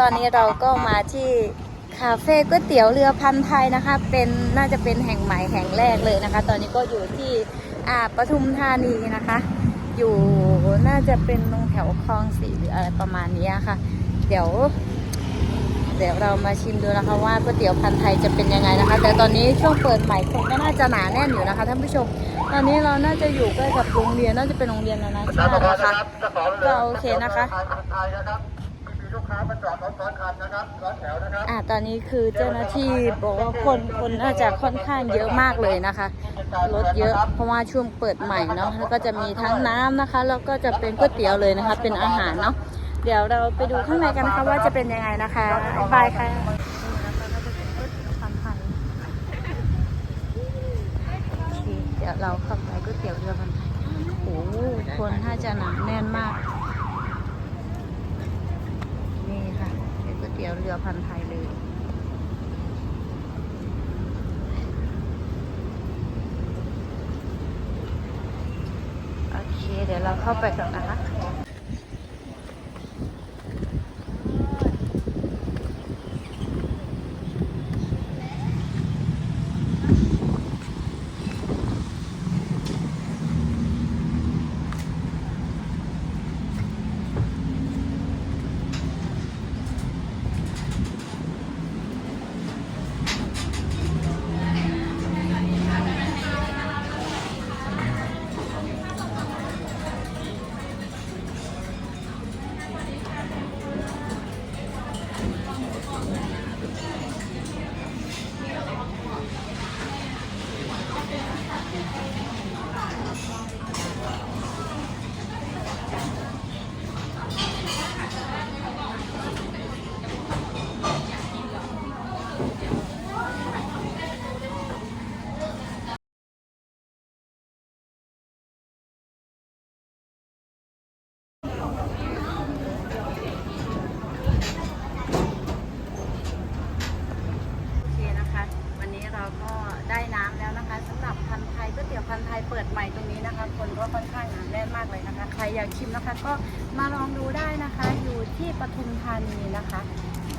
ตอนนี้เราก็มาที่คาเฟ่ก๋วยเตี๋ยวเรือพันไทยนะคะ เป็นน่าจะเป็นแห่งใหม่แห่งแรกเลยนะคะ ตอนนี้ก็อยู่ที่อ่าปทุมธานีนะคะ อยู่น่าจะเป็นตรงแถวคลองสี่หรืออะไรประมาณนี้ค่ะ เดี๋ยว เดี๋ยวเรามาชิมดูนะคะว่าก๋วยเตี๋ยวพันไทยจะเป็นยังไงนะคะ แต่ตอนนี้ช่วงเปิดใหม่คนก็น่าจะหนาแน่นอยู่นะคะท่านผู้ชม ตอนนี้เราน่าจะอยู่ใกล้กับโรงเรียนน่าจะเป็นโรงเรียนแล้วนะใช่นะคะก็โอเคนะคะ อ่าตอนนี้คือเจ้าหน้าที่บอกว่าคนคนน่าจะค่อนข้างเยอะมากเลยนะคะรถเยอะเพราะว่าช่วงเปิดใหม่เนาะแล้วก็จะมีทั้งน้ำนะคะ แล้วก็จะเป็นก๋วยเตี๋ยวเลยนะคะ เป็นอาหารเนาะเดี๋ยวเราไปดูข้างในกันนะคะว่าจะเป็นยังไงนะคะบายค่ะเดี๋ยวเราข้าไปก๋วยเตี๋ยวเรือพันไทยโอ้โหคนน่าจะหนาแน่นมาก นี่ค่ะ เตี๋ยวเรือพันไทยเลย โอเค เดี๋ยวเราเข้าไปก่อนนะคะ ก็ค่อนข้างหนาแน่นมากเลยนะคะ ใครอยากชิมนะคะ ก็มาลองดูได้นะคะ อยู่ที่ปทุมธานีนะคะ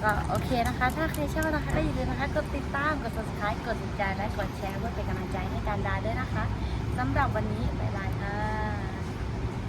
ก็โอเคนะคะ ถ้าใครชอบนะคะก็อย่าลืมนะคะ กดติดตาม กด subscribe กดติดใจและกดแชร์เพื่อเป็นกำลังใจให้การดาด้วยนะคะสำหรับวันนี้บ๊ายบายค่ะ